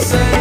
say.